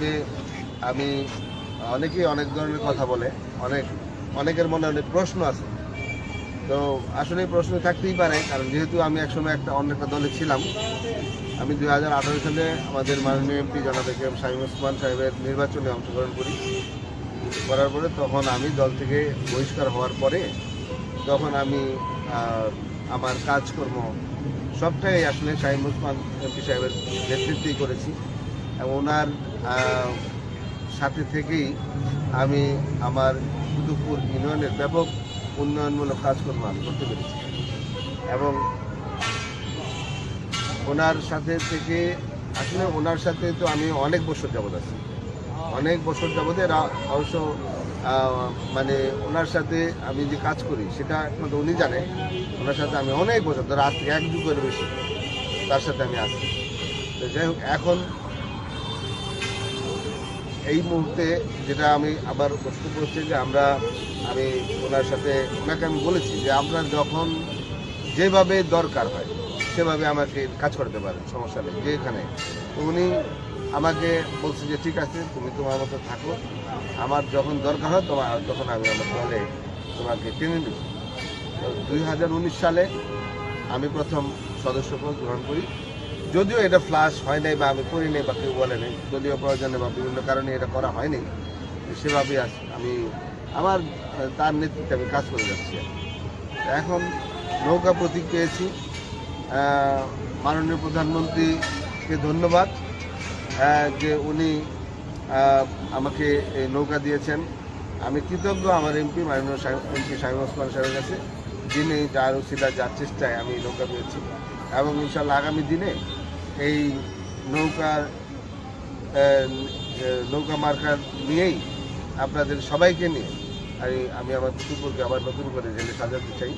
আসলে আমি অনেকেই অনেক ধরনের কথা বলে, অনেক, অনেকের মনে অনেক প্রশ্ন আছে। তো আসলে প্রশ্ন থাকতেই পারে, কারণ যেহেতু আমি একসময় একটা অন্য একটা দলে ছিলাম, আমি দুই হাজার আঠারো সালে আমাদের মাননীয় এমপি জনাব A K M Shahim Osman সাহেবের নির্বাচনে অংশগ্রহণ করি। করার পরে তখন আমি দল থেকে বহিষ্কার হওয়ার পরে তখন আমি আমার কাজকর্ম সবটাই আসলে শাহিম ওসমান এমপি সাহেবের নেতৃত্বেই করেছি। ওনার সাথে থেকেই আমি আমার কুতুবপুর ইউনিয়নের ব্যাপক উন্নয়নমূলক কাজকর্ম আমি করতে পেরেছি। এবং ওনার সাথে থেকে, আসলে ওনার সাথে তো আমি অনেক বছর যাবত আছি। অনেক বছর যাবত অবশ্য মানে ওনার সাথে আমি যে কাজ করি, সেটা একমাত্র উনি জানে। ওনার সাথে আমি অনেক বছর, ধরে আজ থেকে এক যুগের বেশি, তার সাথে আমি আছি। তো যাই হোক, এখন এই মুহূর্তে যেটা আমি আবার বক্তব্য হচ্ছে যে আমরা, আমি ওনার সাথে, ওনাকে আমি বলেছি যে আপনার যখন যেভাবে দরকার হয়, সেভাবে আমাকে কাজ করতে পারেন, সমস্যা নেই যেখানে উনি আমাকে বলছে যে, ঠিক আছে, তুমি তোমার মতো থাকো। আমার যখন দরকার হয়, তোমার, তখন আমি আমার দলে তোমাকে টেনে নেব। দুই সালে আমি প্রথম সদস্যপদ গ্রহণ করি। যদিও এটা ফ্লাশ হয় নাই বা আমি করি নাই বা কেউ বলে নাই দলীয় প্রয়োজনে বা বিভিন্ন কারণে এটা করা হয়নি সেভাবেই আস- আমি আমার তার নেতৃত্বে আমি কাজ করে যাচ্ছি। এখন নৌকা প্রতীক পেয়েছি। মাননীয় প্রধানমন্ত্রীকে ধন্যবাদ আহ, যে উনি আমাকে এই নৌকা দিয়েছেন। আমি কৃতজ্ঞ আমার এমপি মাননীয় এমপি শাহিম ওসমান সাহেবের কাছে যিনি যার উচিলা যার চেষ্টায় আমি নৌকা পেয়েছি। এবং ইনশাল্লাহ আগামী দিনে এই নৌকার নৌকা মার্কার নিয়েই আপনাদের সবাইকে নিয়ে আমি আমি আমার কুকুরকে আবার নতুন করে জেলে সাজাতে চাই।